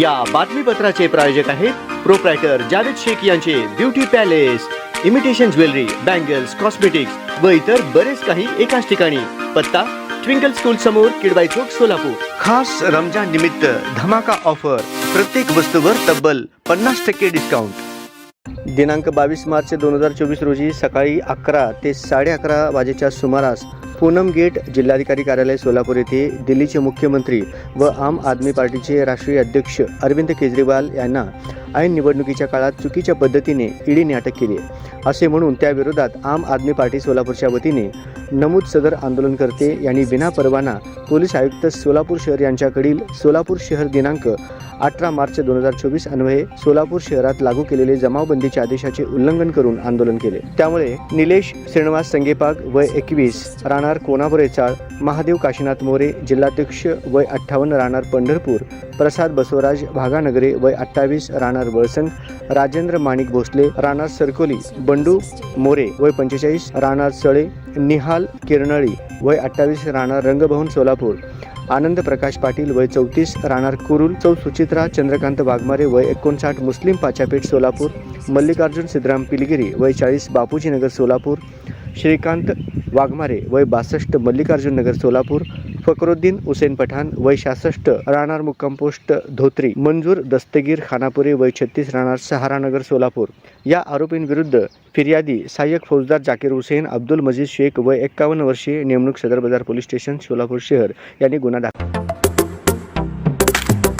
या बातमीपत्राचे प्रायोजक आहेत प्रोप्रायटर जावेद शेख यांचे beauty palace imitation jewellery bangles cosmetics व इतर बरेच काही एकाच ठिकाणी. पत्ता ट्विंकल स्कूल समोर किडबाई चौक सोलापूर. खास रमजान निमित्त धमाका ऑफर प्रत्येक वस्तूवर तब्बल पन्नास टक्के डिस्काउंट दिनांक बावीस मार्च दोन हजार चोवीस रोजी सकाळी अकरा ते साडे अकरा वाजेच्या सुमारास पूनम गेट जिल्हाधिकारी कार्यालय सोलापूर येथे दिल्लीचे मुख्यमंत्री व आम आदमी पार्टीचे राष्ट्रीय अध्यक्ष अरविंद केजरीवाल यांना ऐन निवडणुकीच्या काळात चुकीच्या पद्धतीने ईडीने अटक केली असे म्हणून त्याविरोधात आम आदमी पार्टी सोलापूरच्या वतीने नमूद सदर आंदोलनकर्ते यांनी विना परवाना पोलीस आयुक्त सोलापूर शहर यांच्याकडील सोलापूर शहर दिनांक अठरा मार्च दोन हजार चोवीस अन्वये सोलापूर शहरात लागू केलेले जमावबंदीच्या आदेशाचे उल्लंघन करून आंदोलन केले. त्यामुळे निलेश श्रीनिवास संगेपाग वय एकवीस राहणार कोणापुरे चाळ महादेव काशीनाथ मोरे जिल्हाध्यक्ष वय अठ्ठावन्न राहणार पंढरपूर प्रसाद बसवराज भागानगरे वय अठ्ठावीस राहणार वळसंग राजेंद्र माणिक भोसले राहणार सरकोली बंडू मोरे वय पंचेचाळीस राहणार सळे निहाल किरनळी वय अठ्ठावीस राहणार रंगभवन सोलापूर आनंद प्रकाश पाटील वय चौतीस राहणार कुरुल चौ सुचित्रा चंद्रकांत वाघमारे वय एकोणसाठ मुस्लिम पाचापेठ सोलापूर मल्लिकार्जुन सिद्धराम पिलगिरी वय चाळीस बापूजी नगर सोलापूर श्रीकांत वाघमारे वय बासष्ट मल्लिकार्जुन नगर सोलापूर फकरुद्दीन हुसेन पठाण वय सहासष्ट राहणार मुक्काम पोस्ट धोत्री मंजूर दस्तगीर खानापुरी वय छत्तीस राहणार सहारानगर सोलापूर. या आरोपींविरुद्ध फिर्यादी सहाय्यक फौजदार जाकीर हुसेन अब्दुल मजीद शेख वय एक्कावन्न वर्षीय नेमणूक सदर बाजार पोलीस स्टेशन सोलापूर शहर यांनी गुन्हा दाखल